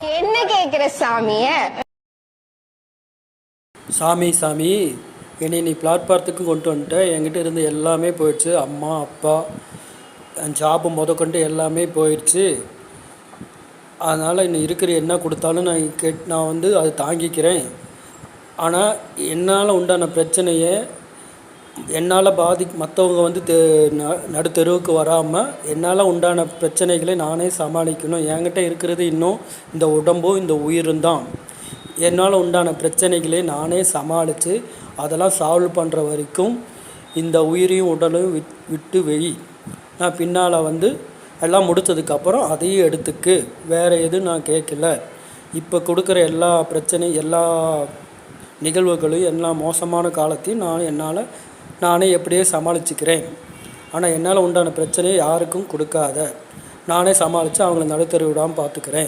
என்ன கேக்குற சாமிய? சாமி சாமி என்னை நீ பிளாட்பாரத்துக்கு கொண்டு வந்துட்ட. என்கிட்ட இருந்து எல்லாமே போயிடுச்சு. அம்மா அப்பா என் ஜாபு முதற்கொண்டு எல்லாமே போயிடுச்சு. அதனால் இன்னும் இருக்கிற என்ன கொடுத்தாலும் நான் கேட் நான் வந்து அதை தாங்கிக்கிறேன். ஆனால் என்னால் உண்டான பிரச்சனையை என்னால் பாதி மற்றவங்க வந்து தெ ந- நடுத்தெருவுக்கு வராமல் என்னால் உண்டான பிரச்சனைகளை நானே சமாளிக்கணும். என்கிட்ட இருக்கிறது இன்னும் இந்த உடம்பும் இந்த உயிரும் தான். என்னால் உண்டான பிரச்சனைகளை நானே சமாளித்து அதெல்லாம் சால்வ் பண்ணுற வரைக்கும் இந்த உயிரையும் உடலையும் விட் விட்டு வெளி நான் பின்னால் வந்து எல்லாம் முடித்ததுக்கப்புறம் அதையும் எடுத்துக்கு. வேறு எதுவும் நான் கேட்கல இப்போ கொடுக்குற எல்லா பிரச்சனையும் எல்லா நிகழ்வுகளையும் எல்லா மோசமான காலத்தையும் நான் என்னால் நானே எப்படியே சமாளிச்சுக்கிறேன். ஆனால் என்னால் உண்டான பிரச்சனையை யாருக்கும் கொடுக்காத. நானே சமாளித்து அவங்கள நடுத்தர விடாமல் பார்த்துக்கிறேன்